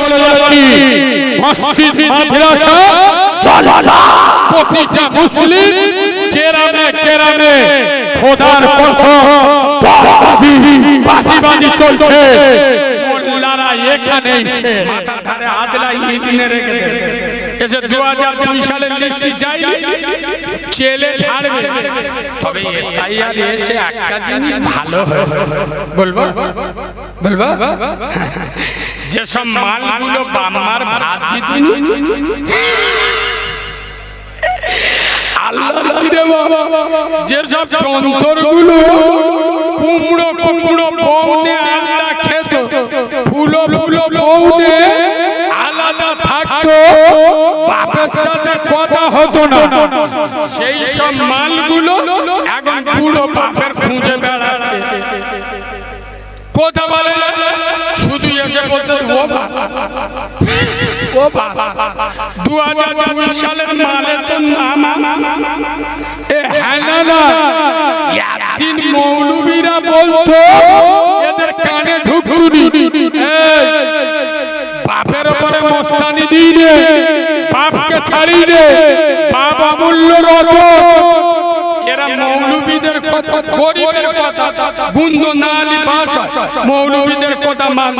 বলে যাচ্ছি মসজিদ মাদ্রাসা? জলসা প্রতিটা মুসলিম কেরামে কেরামে। খোদার কসম বাজি বাজি বাজি চলছে। মোল্লারা এখানে এসে মাথার ধারে আদলা রেখে দেবে। এসে দু হাজার দুই সালের লিস্টে যাইবে চেলে ছাড়বে। তবে এসআইআর এসে একটা জিনিস ভালো হয়েছে বলব? বলব? যেসব মালগুলো বাম্মার ভাত দিতুনি আল্লাহ যেসব যন্ত্রগুলো কুমড়ো কুমড়ো বউনে আলাদা খেত ফুলো ফুলো বউনে আলাদা থাকতো বাপের সাথে কথা হতো না। সেই সব মালগুলো এখন পুরো বাপের খুঁজে বেড়াচ্ছে। কথা বলে এসে বলতে ও বাবা। ও বাবা। দু হাজার দুই সালের মালে তো নাম। এ হ্যাঁ না না। একদিন মৌলবীরা বলতো, এদের কানে ঢুকুনি বাপের উপরে মস্তানি দিয়ে বাপকে ছাড়ি দে বাপ অমূল্য রতন এরা মৌলবীদের কথা, গরিবের কথা গুন্দ নালি ভাষা, মৌলবীদের কথা মান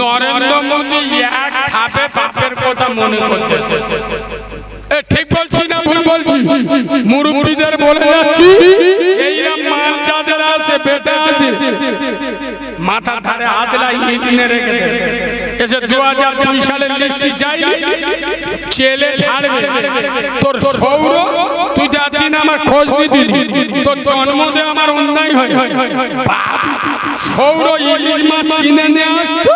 নরেন্দ্র মোদী এক ধাপে বাপের কথা মনে করতেছে। ঠিক বলছি না ভুল বলছি? মুরব্বীদের বলে যাচ্ছি এইরা মাল যাদের আছে, বেটা আছে মাথা ধারে আদলা ইট নিয়ে রেখে এসে দু হাজার দুই সালের লিস্টে যাইবে চেলে ছাড়বে। তোর সৌর যাদিন আমার খোঁজ দিদি তোর জন্মদে আমার অন্যায় হয়। সৌর ইলিশ মাছ কিনে নিয়ে আসতো।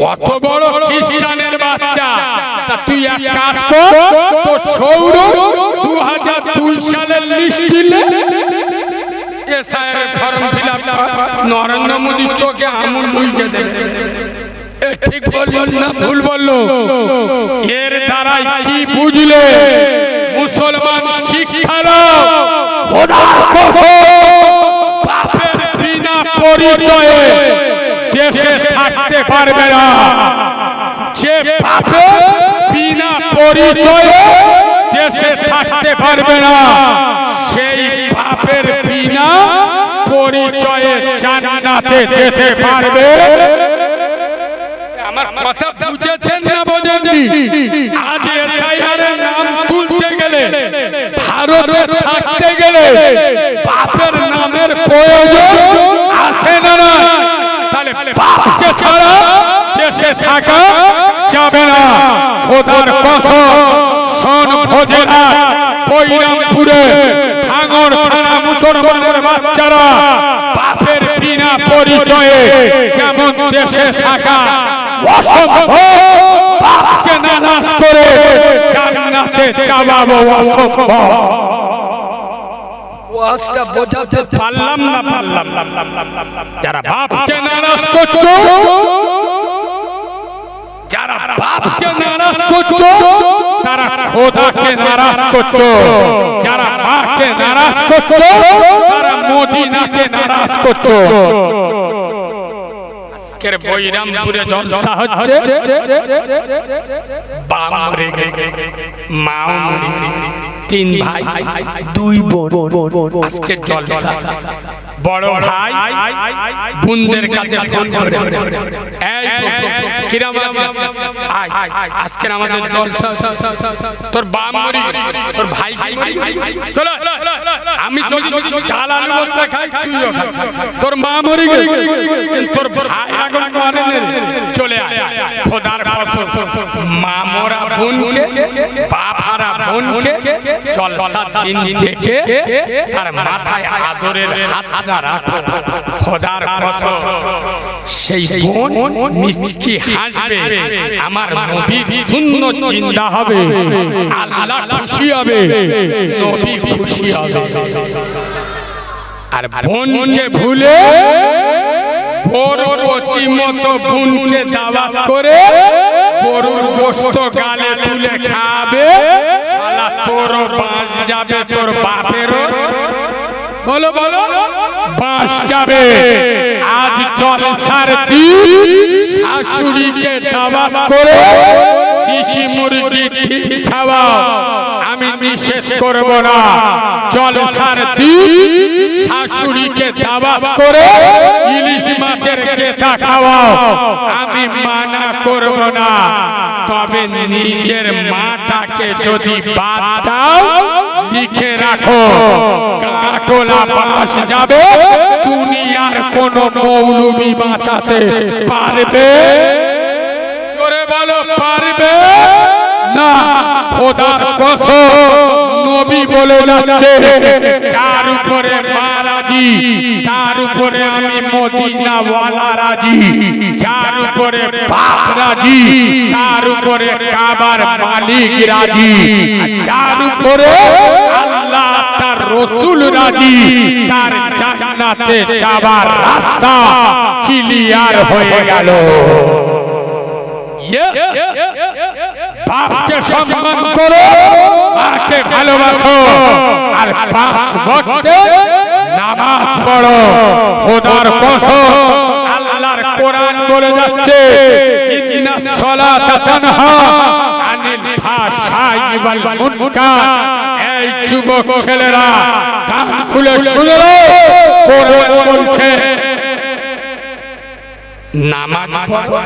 কত বড় খ্রিস্টানের বাচ্চা। তা তুই এক কাজ কর তো সৌর দু হাজার দুই সালের লিস্ট দিলে এসআইয়ের ফর্ম ফিল নরেন্দ্র মোদী চোখে আমুল মুইকে দেবে ঠিক বলল। না, ভুল বলল। এর দ্বারাই কি বুঝলে? মুসলমান শিক্ষারা খোদার বাপের বিনা পরিচয়ে দেশে থাকতে পারবে না। যে বাপের বিনা পরিচয়ে দেশে থাকতে পারবে না, সেই বাপের বিনা পরিচয়ে জান্নাতে যেতে পারবে। আমার কথা বুঝেছেন না বোঝেননি? আজ এসআইআর এর নাম তুলতে গেলে ভারতে থাকতে গেলে বাপের নামের প্রয়োজন আসে না না তাহলে বাপকে ছাড়া দেশে থাকা যাবে না। খোদার কসম সন ভোজেরা বৈরামপুরে ভাঙর থানা মুসলমানের বাচ্চারা বাপের বিনা পরিচয়ে যেমন দেশে থাকা অসম্ভব। বাপকে নারাজ করে জান্নাতে যাওয়াবো অসম্ভব। ওয়াজটা বোঝাতে পারলাম না পারলাম যারা বাপকে নারাজ করছ যারা বাপকে নারাজ করছ তারা খোদাকে নারাজ করছ যারা মাকে নারাজ করছ তারা মদিনাকে নারাজ করছ আজকের বৈরামপুরে জলসা হচ্ছে মাও তিন ভাই, দুই বোন। আজকে জলসা বড় ভাই কাছে ফোন করে। কিরাম? আজকে আমাদের জলসা তোর মরি, তোর ভাই চলো, আমি ডাল আলু খাই তোর মা মরি তোর ভাই এখন মরে নে রে। চলে খোদার মা বোনকে বাপ হারা বোনকে জলসা দিন দেখে তার মাথায় আদরের হাতটা রাখো। খোদার কসম সেই বোন মিচকি হাসবে। আমার নবী সুন্দর জিন্দা হবে। আল্লাহ খুশি হবে। নবী খুশি হবে। আর বোনকে ভুলে বড় কচি মতো বোনকে দাওয়াত করে গরুর গোস্ত গালে তুলে খাবে। শালা তোরও বাঁশ যাবে তোর বাপেরও। বলো বলো। বাঁশ যাবে। আজ দিন শাশুড়িকে দাওয়াত করে কৃষি মুরগি ডিম খাওয়াও। আমি নিষেধ করব না। জলসার দিন শাশুড়িকে দাওয়াত করে ইলিশ মাছের গেতা খাওয়াও। আমি মানা করব না। তবে নিজের মাটাকে যদি বাদ দাও লিখে রাখো। কাটোলা বাস যাবে দুনিয়ার কোন মৌলবি বাঁচাতে পারবে। জোরে বলো পারবে? না। কসম, নবী বলে যাচ্ছে উপরে তার উপরে আমি মদিনা ওয়ালা রাজি, যার উপরে বাপ রাজি, তার উপরে কাবার মালিক রাজি উপরে আল্লাহ তার রসুল রাজি, তার জান্নাতে যাবার রাস্তা ক্লিয়ার হয়ে গেল। বাপকে সম্মান করো মাকে ভালোবাসো আর পাঁচ ভক্তে নামাজ পড়ো খোদার কসম আল্লাহর কোরআন বলে যাচ্ছে ইন্না সলাতা তানহা আনিল ফাহশাই ওয়াল মুনকার এই যুবক ছেলেরা কান খুলে শুনে কোরআন বলছে নামাজ পড়ো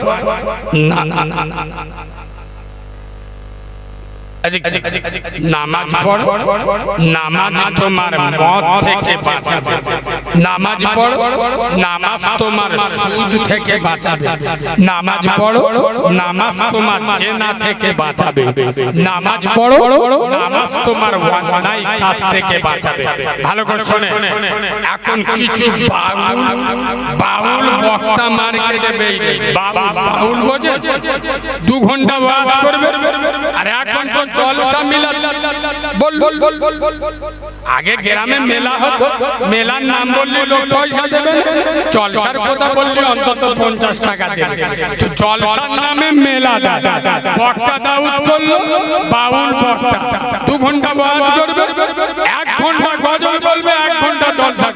না না না না না না। এদিক, এদিক, এদিক, এদিক, নামাজ পড়ো নামাজ নামাজ পড়ো নামাজ তোমার সুদ থেকে বাঁচাবে নামাজ পড়ো নামাজ তোমার জেনা থেকে বাঁচাবে নামাজ পড়ো নামাজ তোমার অন্যায় কাজ থেকে বাঁচাবে ভালো করে শোনে এখন কিছু বাউল বাউল বক্তা মার্কেটে বেরিয়েছে বাউল বোঝে দু ঘণ্টা ওয়াজ করবে আর এক ঘণ্টা জলসা মিলা বল বল বল বল বল আগে গ্রামে মেলা হতো মেলার নাম বললে লোক পয়সা দেবে জলসার কথা বললে অন্তত পঞ্চাশ টাকা দেবে। তো জলসার নামে মেলা দেয় বক্তা দাউদ করল বাউল বক্তা দু ঘণ্টা ওয়াজ করবে এক ঘণ্টা গজল বলবে এক ঘণ্টা জলসা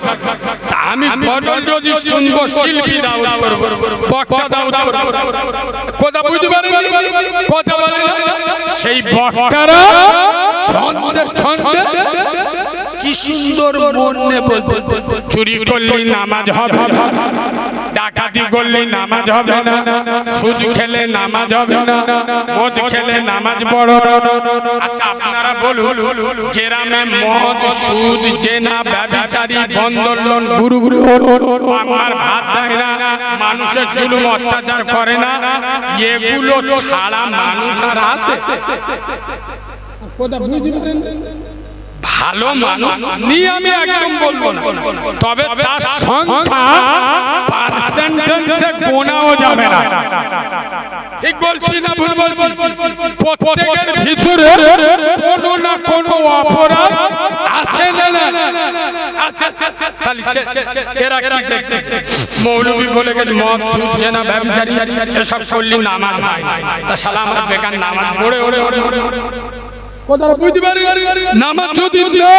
আমি গজল যদি শুনব শিল্পী দাউদ করব বক্তা দাউদ করব। কথা বুঝতে পারেন কথা বলে? সেই বক্তারা ছন্দে ছন্দে কি সুন্দর মনে বলতে। চুরি করলে নামাজ হবে না। ডাকাতি করলে নামাজ হবে না। সুদ খেলে নামাজ হবে না। মদ খেলে নামাজ পড়ো না। আচ্ছা আপনারা বলুন গ্রামে মদ সুদ জেনা ব্যভিচারী বন্দোলন গুরু গুরু আমার ভাত দেয় না। মানুষের জুলুম অত্যাচার করে না। এগুলো ছাড়া মানুষ আর আছে। ভালো মানুষ নিয়ে আমি একদম বলব না। তবে তার সংখ্যা পার্সেন্টেন্সে গোনাও যাবে না। ঠিক বলছি না ভুল বলছি? প্রত্যেকের ভিতরে কোনো না কোনো অপরাধ আছে না না। আছে তাহলে ছে- ছে- ছে- এরা কি দেখতে মৌলবী বলে গেছে মদ সুদ জেনা ব্যবচারী এসব করলে নামাজ হয়। তা আমার বেকার নামাজ পড়ে ওরে ওরে। ওরে। কথাটা বুঝতে পারি? নামাজ যদি না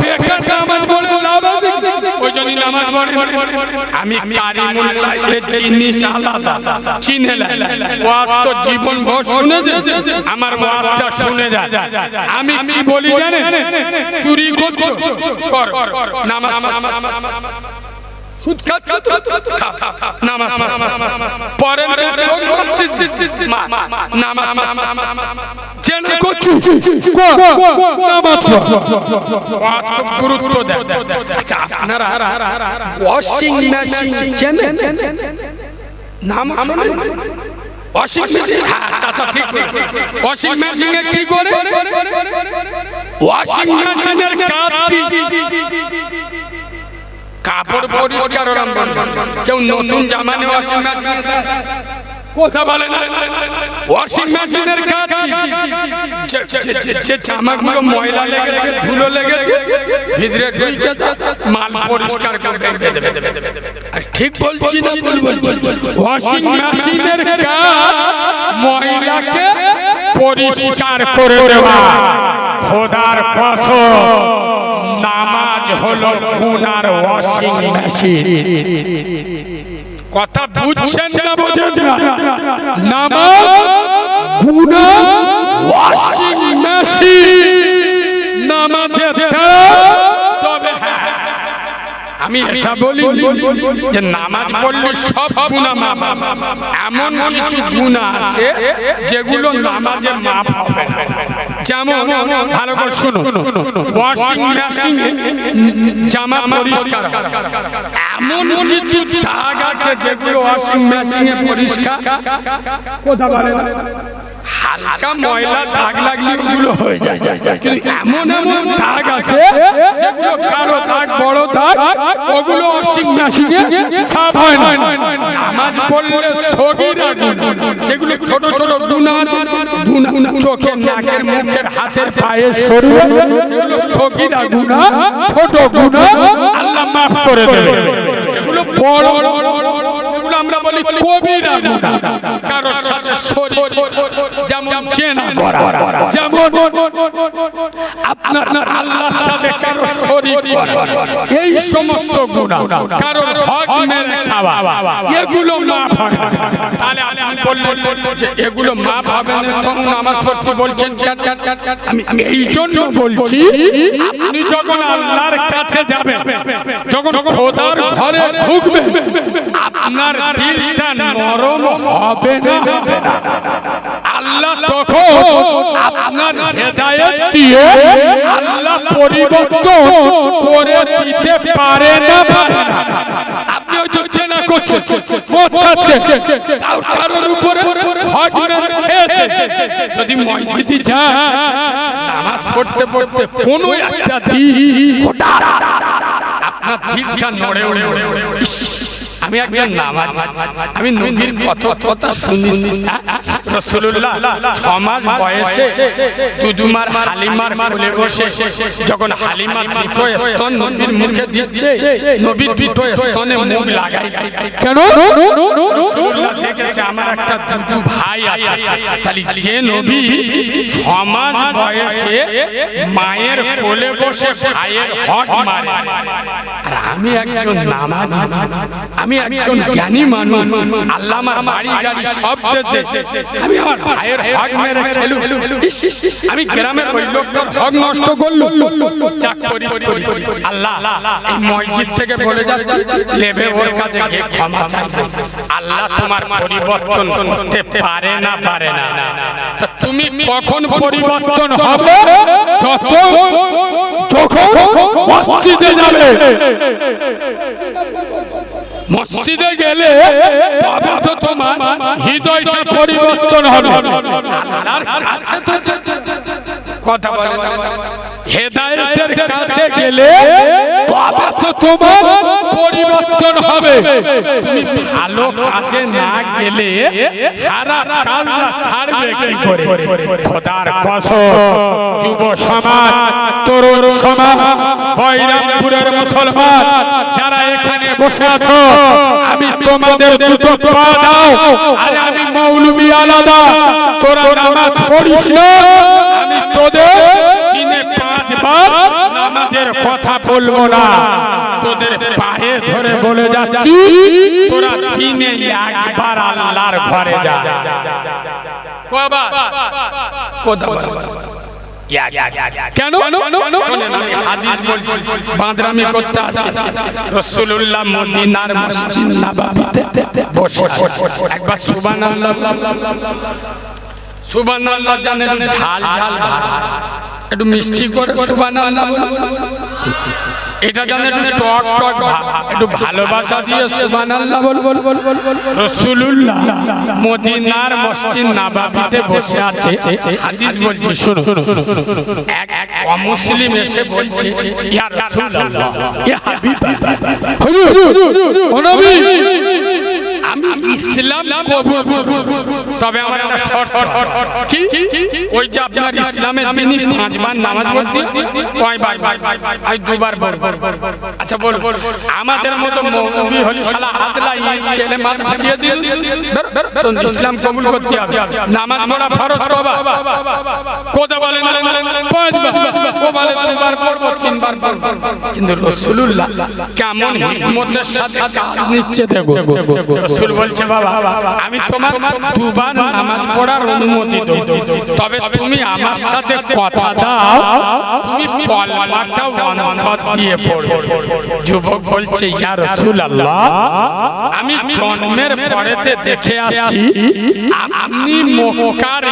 বেকার নামাজ পড়ে লাভ ওই জন্য নামাজ পড়ে আমি কারিমুল্লাহ জিনিস আলাদা চিনে ওয়াজ তো জীবন ভর শুনে যে আমার ওয়াজটা শুনে যায়। আমি কি বলি জানেন? চুরি করছ? কর। নামাজ সুদ নামাজ পরে চোখ মারতেছি। মা, নামাজ জেনে করছি কর। নামাজ খুব গুরুত্ব দেয় আচ্ছা আপনারা ওয়াশিং মেশিন চেনেন নাম ওয়াশিং মেশিন হ্যাঁ আচ্ছা আচ্ছা ঠিক কি ওয়াশিং মেশিনের কাজ কি কাপড় পরিষ্কার কেউ নতুন জামা নিয়ে ওয়াশিং কথা বলে না। ওয়াশিং মেশিনের কাজ যে- জামাগুলো ময়লা লেগেছে ধুলো লেগেছে ভিতরে ঢুকে মাল পরিষ্কার করে দেবে। ঠিক বলছি না ওয়াশিং মেশিনের কাজ পরিষ্কার করে দেওয়া। খোদার কসম। হলো গুনার ওয়াশিং মেশিন কথা বুঝছেন না বোঝেন না নামাজ গুনা ওয়াশিং মেশিন নামাজের দ্বারা আমি এটা বলি যে নামাজ পড়লে সব গুণা মাপ এমন কিছু গুণা আছে যেগুলো নামাজের মাপ হবে যেমন ভালো করে শুনো ওয়াশিং মেশিনে জামা পরিষ্কার। এমন কিছু দাগ আছে যেগুলো ওয়াশিং মেশিনে পরিষ্কার। কথা বলে না। হালকা ময়লা দাগ লাগলে ওগুলো হয়ে যায়। কিন্তু এমন এমন দাগ আছে যেগুলো কালো দাগ বড় দাগ ওগুলো ওয়াশিং মেশিনে সাফ হয় না। নামাজ পড়লে সগীরা যেগুলো ছোট ছোট গুনাহ আছে গুনাহ চোখের নাকের মুখের হাতের পায়ের শরীরে যেগুলো সগীরা গুনাহ ছোট গুনাহ আল্লাহ মাফ করে দেবে। যেগুলো বড় কবিরা গুনাহ কারোর সাথে শরীর যেমন চেনা। করা। যেমন আপনার আল্লাহর সাথে কারও শরীর এই সমস্ত গুনাহ কারোর হক মেরে খাওয়া। এগুলো মাফ হয়। তাহলে আপনি বললেন যে এগুলো মাফ হবে না তো নামাজ পড়তে বলছেন? আমি আমি এই জন্য বলছি আপনি যখন আল্লাহর কাছে যাবেন যখন খোদার ঘরে ঢুকবেন আপনার দিলটা নরম হবে না আল্লাহ তখন আপনার হেদায়েত দিয়ে আল্লাহ পরিবর্তন করে দিতে পারে না পারে না আপনি হয়তো চেনা করছেন মদ খাচ্ছেন কারো- কারোর উপরে হক মেরে খেয়েছে যদি মসজিদে যান নামাজ পড়তে পড়তে কোনো একটা দিন হঠাৎ আপনার দিলটা নড়ে ওড়ে ইস, আমি একজন নামাজ আমি নবীর কত কথা শুনি। রসুল্লাহ ছমাস বয়সে দুদুমার হালিমার কোলে বসে যখন হালিমা দুটো স্তন নবীর মুখে দিচ্ছে নবীর দুটো স্তনে মুখ লাগাই কেন? রসুল্লাহ দেখেছে আমার একটা দুদু ভাই আছে। তাহলে যে নবী ছমাস বয়সে মায়ের কোলে বসে ভাইয়ের হক মারে। আর আমি একজন নামাজ। আমি একজন জ্ঞানী মানুষ। আল্লাহ আমার বাড়ি গাড়ি সব দিয়েছে আমি আমার ভাইয়ের হক মেরে খেলু আমি গ্রামের ওই লোকটার হক নষ্ট করল। আল্লাহ এই মসজিদ থেকে বলে যাচ্ছে ওর কাছে গিয়ে ক্ষমা চাই। আল্লাহ তোমার পরিবর্তন করতে পারে না পারে না। তুমি কখন পরিবর্তন হবে? যত যখন মসজিদে যাবে। মসজিদে গেলে তবে তো তোমার হৃদয়টা পরিবর্তন হবে। আল্লাহর কাছে তো- কথা বলে না। হেদায়েতের কাছে গেলে তবে তো তোমার পরিবর্তন হবে। তুমি ভালো কাজে না গেলে খারাপ কাজটা ছাড়বে কি করে? খোদার কসম যুব সমাজ তরুণ সমাজ বৈরামপুরের মুসলমান যারা এখানে বসে আছো আমি তোমাদের দুটো পা দাও আরে আমি মৌলবি আলাদা তোরা নামাজ পড়িস না আমি তোদের দিনে পাঁচবার নামাজের কথা বলব না। তোদের পায়ে ধরে বলে যাচ্ছি তোরা দিনে একবার আল্লাহর ঘরে যা। কথা বল কেন? শোনেন, আমি হাদিস বলছি বাঁদরামি করতে আসি। রসুল্লাহ মদিনার মসজিদ নাবাবিতে বসে একবার সুবহানাল্লাহ সুবহানাল্লাহ জানেন ঝাল ঝাল ভাত। একটু মিষ্টি করে সুবহানাল্লাহ এটা জানেন একটু টক টক একটু ভালোবাসা দিয়ে সুবহানাল্লাহ বল বল বল বল বল মদিনার মসজিদ নাবাবিতে বসে আছে। হাদিস বলছি শুনো এক এক অমুসলিম এসে বলছে ইয়া রাসূলুল্লাহ ইয়া হাবিবাল্লাহ হুজুর। ও নবী ওই আচ্ছা আমাদের মতো ইসলাম কবুল করতে হবে। নামাজ ফরজ কোথা বলে কিন্তু কেমন হিম্মতের সাথে নিচ্ছে দেখো। বলছে, বাবা আমি তোমার দুবার নামাজ পড়ার অনুমতি দেব। তবে তুমি আমার সাথে কথা দাও, তুমি কলমাটা অন্তর দিয়ে পড়ো যুবক বলছে, ইয়া রাসূলুল্লাহ, আমি জন্মের পরেতে দেখে আসছি, আপনি মক্কার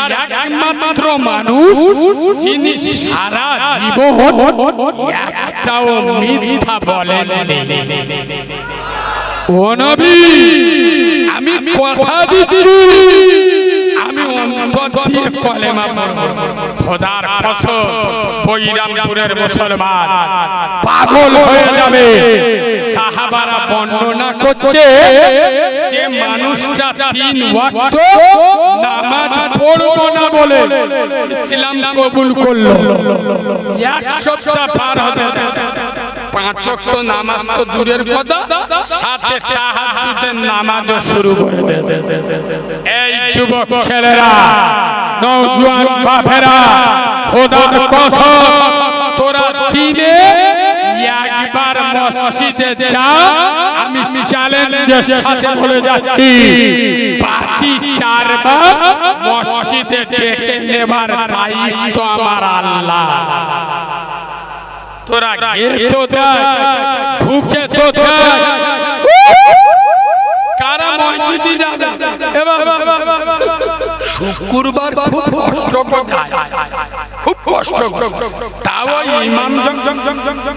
একমাত্র মানুষ যিনি সারা জীবন একটাও মিথ্যা বলেননি। ও নবী আমি কথা দিচ্ছি। আমি অন্তর দিয়ে কলেমা খোদার বৈরামপুরের মুসলমান। পাগল হয়ে যাবে। সাহাবারা বর্ণনা করছে যে মানুষটা তিন ওয়াক্ত নামাজ পড়ব না বলে ইসলাম কবুল করল। এক সপ্তাহ পার হতে পাঁচ ওয়াক্ত নামাজ তো দূরের কথা, সাথে তাহাজ্জুদের নামাজও শুরু করে দেবে এই যুবক ছেলেরা, নওজোয়ান বাপেরা, খোদার কসম, তোরা দিনে একবার মসজিদে যা, আমি চ্যালেঞ্জের সাথে বলে যাচ্ছি। বাকি চারবার মসজিদে ডেকে নেবার দায়িত্ব আমার আল্লাহ। তোরা তো দেখ ঢুকে তো দেখ কারা মসজিদে যাবে? শুক্রবার খুব কষ্ট কষ্ট খুব কষ্ট তাও ইমাম জম জম জম জম জম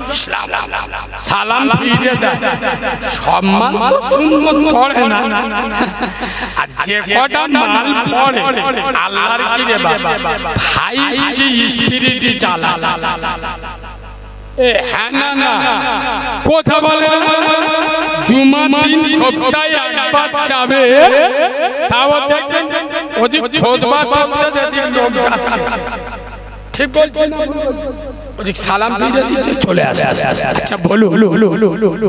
সালাম ফিরে দেয়। সম্মান তো সুন্নত পড়ে না আর যে কটা মাল পড়ে আল্লাহর কি রে বাবা? ভাই যে স্পিরিটি চালা কথা বলে না জুমা দিন সপ্তাহে একবার যাবে। তাও দেখবেন ওদিক খোদবা চলতে যদি লোক যাচ্ছে। ঠিক বলছি না ওদিক সালাম দিয়ে দিতে চলে আসে আচ্ছা বলু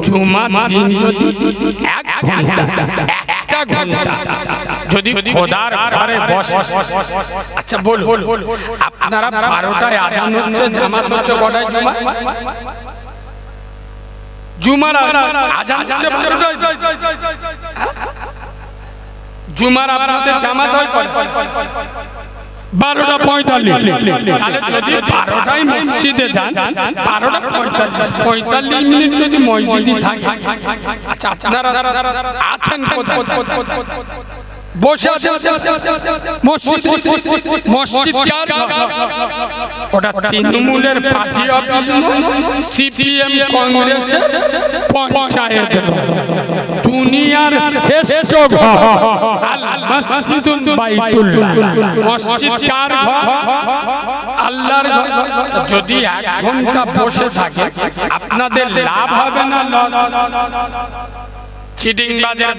জুমা দিন যদি এক ঘণ্টা ঘণ্টা যদি খোদার ঘরে বসে। আচ্ছা বল আপনারা বারোটায় আজান হচ্ছে জামাত হচ্ছে কটায় জুমা জুমার আজান হচ্ছে বারোটায়। জুমার আপনাদের জামাত হয়? বারোটা পঁয়তাল্লিশ। তাহলে যদি বারোটায় মসজিদে যান বারোটা পঁয়তাল্লিশ। পঁয়তাল্লিশ মিনিট যদি মসজিদে থাকে। আচ্ছা আপনারা আছেন বসে আছেন মসজিদ মসজিদ কার ওটা তৃণমূলের পার্টি অফিস সিপিএম কংগ্রেসের পঞ্চায়েত দুনিয়ার শ্রেষ্ঠ ঘর আল মসজিদুল বাইতুল্লাহ মসজিদ কার ঘর আল্লাহর যদি এক ঘণ্টা বসে থাকে আপনাদের লাভ হবে না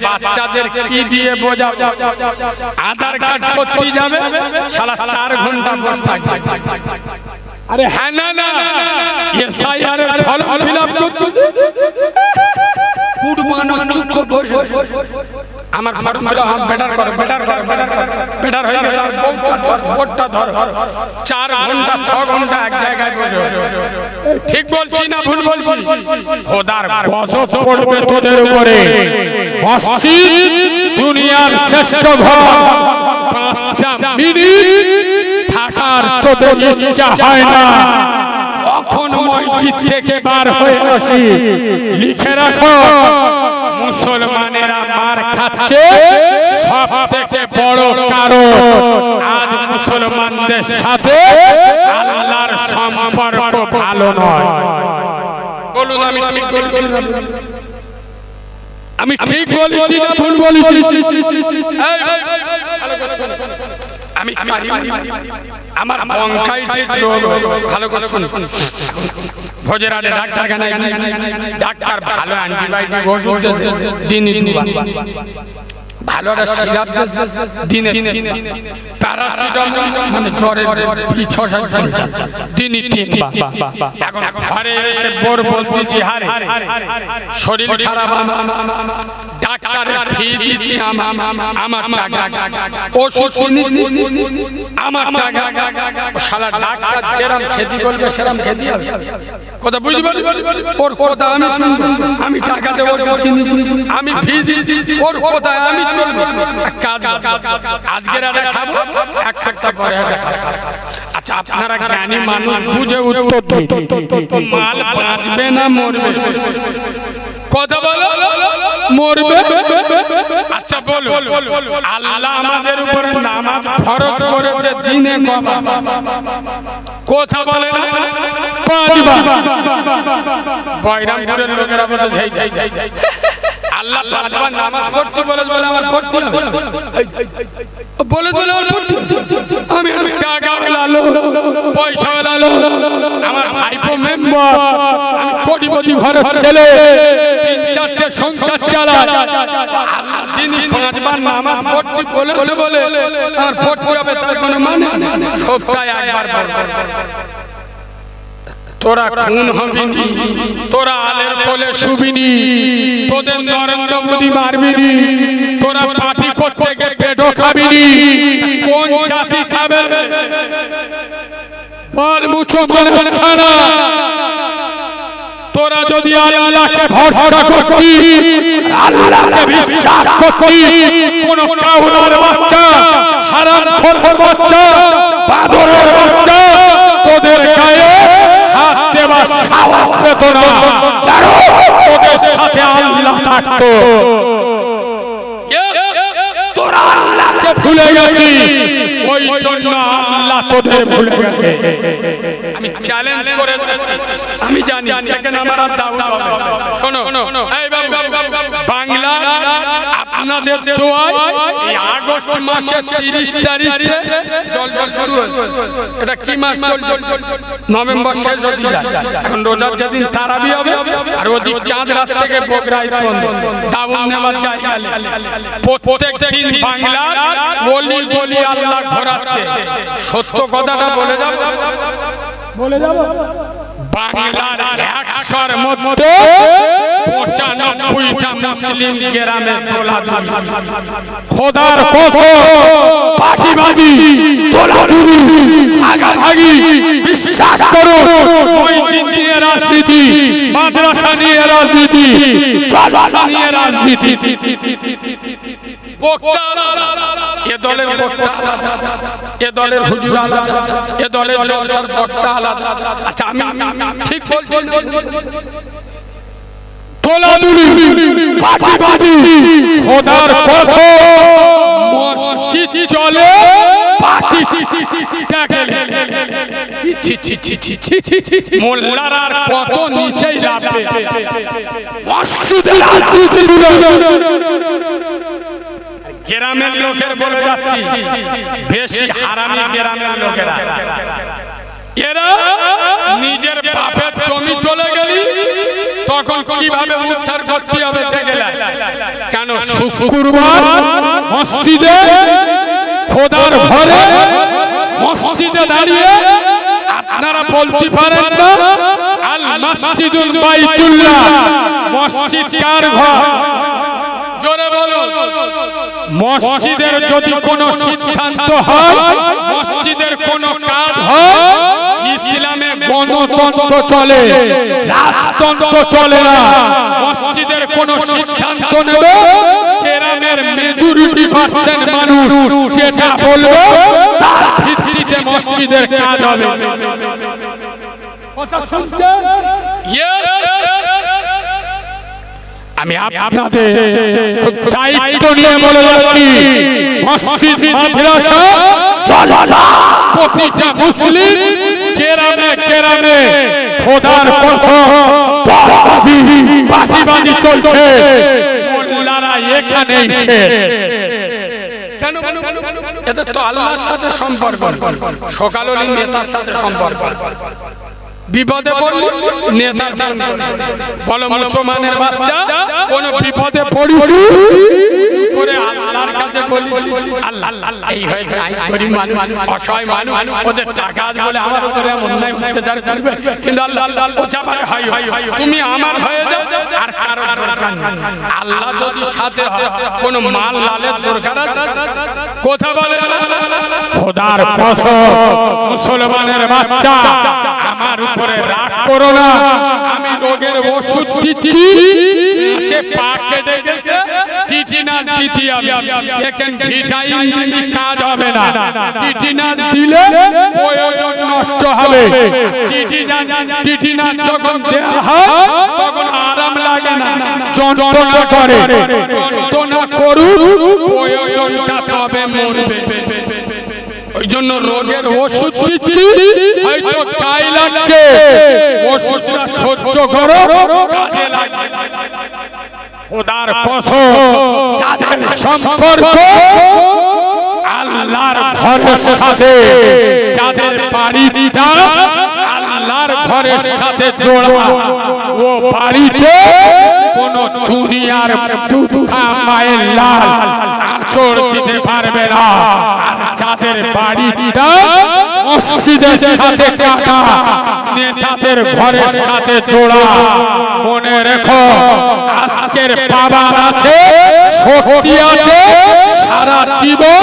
বাচ্চাদের কি দিয়ে বোঝাবো? আধার কার্ড করতে যাবে? সারা চার ঘণ্টা বসে থাকবে। আরে হ্যাঁ না না এসআইআর এর ফর্ম ফিল আপ করতেছে। কুরবানো চুপ বসে। আমার ফর্ম ফিল আপ বেটার করো বেটার করো বেটার করো বেটার হয়ে গেছে আর বোর্ডটা ধর, বোর্ডটা ধর। চার ঘণ্টা ছ ঘণ্টা এক জায়গায় বসে ঠিক বলছি না ভুল বলছি খোদার গজব পড়বে তোদের উপরে। মসজিদ দুনিয়ার শ্রেষ্ঠ ঘর। পাঁচটা মিনিট থাকার তোদের ইচ্ছা হয় না। কখন মসজিদ থেকে বার হয়ে আসি? লিখে রাখো। মুসলমানেরা মার খাচ্ছে। সব থেকে বড় কারণ আজ মুসলমানদের সাথে আল্লাহর সম্পর্ক ভালো নয়। বলুন আমি ঠিক? আমি ঠিক বলেছি না ভুল বলেছি? আমি আমার রোগ ভালো করে শুন ভোজের আগে ডাক্তার খানে ডাক্তার ভালো অ্যান্টিবায়োটিক ওষুধ দুবার। ভালো দিনে প্যারাসিটামল মানে জ্বরে ছ দিনই তিনবার এখন ঘরে এসে বোর বলতেছি হারে শরীর খারাপ আমার ডাক্তারের ফি দিছি আমার টাকা ওষুধ কিনেছি আমার টাকা শালা ডাক্তার যেরাম খেতে বলবে সেরাম খেতে হবে কথা বুঝতে পারি ওর কথা আমি আমি টাকা দেবো আমি ফি দিয়েছি ওর কথায় আমি চলবো। কাজ করো। আজকের একটা খাব? এক সপ্তাহ পরে আচ্ছা আপনারা জ্ঞানী মানুষ বুঝে উত্তর মাল বাঁচবে না মরবে? কথা বলো। মরবে? আচ্ছা বলো। আল্লাহ আমাদের উপরে নামাজ ফরজ করেছে দিনে কথা বলে না? পাঁচবার লোকেরা বলে ধেই ধেই ধেই ধেই। আল্লাহ পাঁচবার নামাজ পড়তে বলে বলে আমার পড়তে বলে বলে আমার পড়তে আমি আমি টাকা লালো পয়সা লালো আমার ভাইপো মেম্বার, আমি কোটিপতি ঘরের ছেলে, তিন চারটে সংসার চালায়। আল্লাহ দিনই পাঁচবার নামাজ পড়তে বলেছে বলে আর পড়তে হবে, তার কোনো মানে সপ্তাহে একবার তোরা খুন হবিনি তোরা আলের কোলে শুবিনি তোদের নরেন্দ্র মোদী মারবিনি তোরা পার্টি করতে গিয়ে পেটও কোন জাতি খাবে? পাল মুছো হচ্ছে না। তোরা যদি আল্লাহকে ভরসা করতি, আল্লাহকে বিশ্বাস করতি, কোন কাউরার বাচ্চা হারাম খোরের বাচ্চা, বাদরের সাহস পেত না কারণ তোদের সাথে আল্লাহ থাকতো তোরা আল্লাহকে ভুলে গেছি ওই জন্য আল্লাহ তোদের ভুলে গেছে আমি চ্যালেঞ্জ করে আমি জানি এখানে আমার দাউদ হবে শোনো এই আপনাদের দোয়ায় এই আগস্ট মাসের 30 তারিখে জল জল শুরু হয়েছে এটা কি মাস চলছে? নভেম্বর শেষ যায়। এখন রোজার যেদিন তারাবি হবে আর ওদিক চাঁদ রাত থেকে বগরাই বন্ধ। দাবুন নেওয়ার জায়গা। প্রত্যেক দিন বাংলা গলি গলি আল্লাহ ঘোরাচ্ছে। সত্য কথাটা বলে যাব? বাংলার একশোর মধ্যে পঁচানব্বইটা মুসলিম গ্রামে তোলা খোদার পাখিবাজি তোলাধুরি ভাগাভাগি বিশ্বাস করো নিয়ে রাজনীতি মাদ্রাসা নিয়ে রাজনীতি নিয়ে রাজনীতি। বক্তা আলাদা, এ দলের বক্তা আলাদা এ দলের হুজুর আলাদা এ দলের জলসার বক্তা আলাদা। আচ্ছা আমি ঠিক বলছি খোদার পথ মসজিদ চলে পাটি। ছি ছি ছি ছি ছি ছি ছি মোল্লার আর কত নিচেই যাবে মসজিদে রাজনীতি গ্রামের লোকের বলে যাচ্ছি, বেশি হারামি গ্রামের লোকেরা। এরা নিজের জমি চলে গেলি, তখন কীভাবে উদ্ধার করতে হবে দেখে কেন শুক্রবার মসজিদে খোদার ঘরে মসজিদে দাঁড়িয়ে আপনারা বলতে পারেন না, আল মসজিদুল বাইতুল্লাহ। মসজিদ কার ঘর? জোরে বলুন। মসজিদের যদি কোনো সিদ্ধান্ত হয় মসজিদের কোনো কাজ হয় ইসলামে গণতন্ত্র চলে রাজতন্ত্র চলে না। মসজিদের কোনো সিদ্ধান্ত নেবে কেরামের মেজরিটি পার্সেন্ট মানুষ যেটা বলবে তার ভিত্তিতে মসজিদের কাজ হবে। কথা শুনছেন? আমি আপনাদের দায়িত্ব নিয়ে বলে যাচ্ছি মসজিদ মাদ্রাসা জলসা প্রতিটা মুসলিম কেরামে কেরামে খোদার কসম বাজি বাজি বাজি চলছে। মোল্লারা এখানেই শেষ। কেন এদের তো আল্লাহর সাথে সম্পর্ক। সকাল নেতার সাথে সম্পর্ক। বিপদে পড়লি নেতা বলো মুসলমানের বাচ্চা কোন বিপদে পড়ি করে বলেছি আল্লাহ আল্লাহ এই হয়ে যায় গরিব মানুষ অসহায় মানুষ ওদের টাকা বলে আমার উপরে এমন অন্যায় অত্যাচার করবে। কিন্তু আল্লাহ আল্লাহ ও চাপারে হয়। তুমি আমার হয়ে যাও আর কারও দরকার আল্লাহ যদি সাথে হয় কোনো মাল লালের দরকার আছে? কথা বলে খোদার কসম মুসলমানের বাচ্চা। আমার উপরে রাগ করো না। আমি রোগের ওষুধ দিচ্ছি। আছে পা কেটে গেছে। টিটিনাস দিতে হবে ভিটামিন দিলে কাজ হবে না। টিটিনাস দিলে প্রয়োজন নষ্ট হবে। টিটিনাস যখন দেওয়া হয় তখন আরাম লাগে না। যন্ত্রণা করে। যন্ত্রণা করুক প্রয়োজনটা তবে মরবে। ওই জন্য রোগের ওষুধ দিচ্ছি হয়তো গায়ে লাগছে। ওষুধটা সহ্য করো কাজে লাগবে। খোদার কসম যাদের সম্পর্ক আল্লাহর সাথে যাদের বাড়িটা আল্লাহর ঘরের সাথে জোড়া। ও বাড়িতে কোন দুনিয়ার দুধা মায়ের লাল আচর দিতে পারবে না। আর যাদের বাড়িটা মসজিদের সাথে কাটা নেতাদের ঘরের সাথে জোড়া। মনে রেখো আজকের বাবার আছে শক্তি আছে সারা জীবন